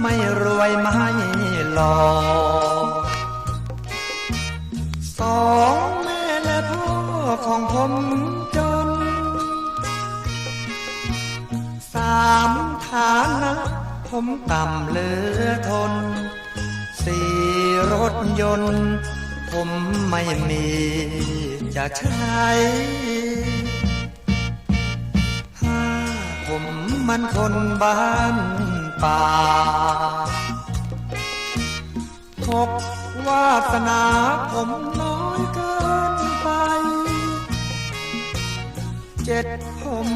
ไม่รวยไม่หลอสองแม่และพ่อของผมจน สามฐานะผมต่ำเหลือทน สี่รถยนต์ ผมไม่มีจะใช้ห้าผมมันคนบ้าน ป่าหกวาสนาผมน้อยเกินไป เจ็ดผม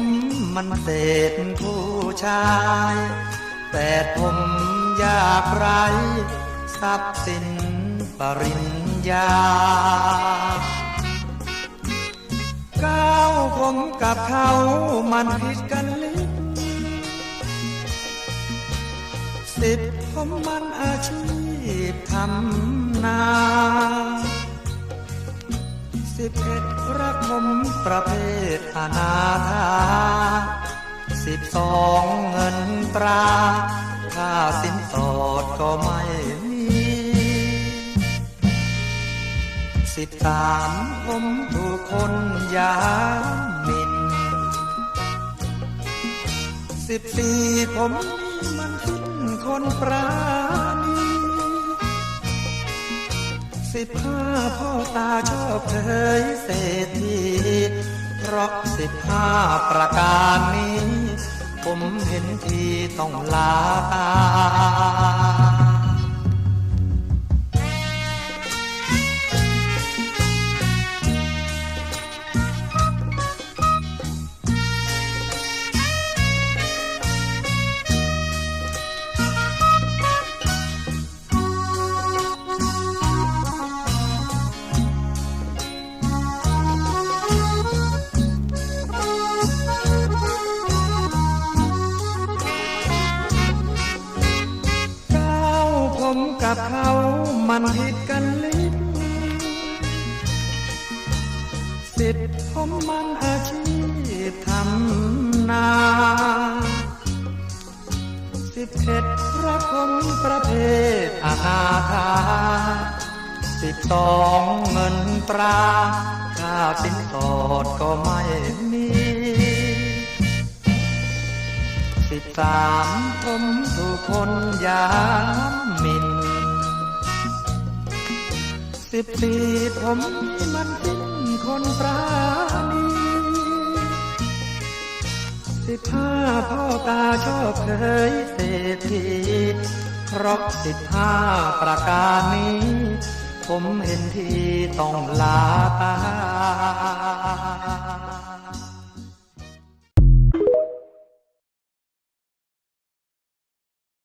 มันเศษผู้ชาย แปดผมยากไรทรัพย์สินปริญญาก้าวผมกับเขามันผิดกันลิ สิบผมมันอาชีพทำนาสิบเอ็ดรักผมประเภทอนาถาสิบสองเงินตราค่าสินสอดก็ไม่มีสิบสามผมถูกคนยามหมินสิบสี่ผมมันทิ้น คนปราณีสิบห้าพ่อตาชอบเคยเศรษฐีเพราะสิบห้าประการนี้ ผมเห็นทีต้องลาตา กับเขามันผิดกันลิบสิทธิ์ผมมันอาชีพทำนาสิบเอ็ดรักผมประเภทอาณาถาสิบสองเงินตราค่าสินสอดก็ไม่มีสิบสามผมถูกคนยามหมิน สิบสี่ผมนี่มันสิ้นคนปราณีสิบห้าพ่อตาชอบเคยเศรษฐีเพราะสิบห้าประการนี้ ผมเห็นทีต้องลาตา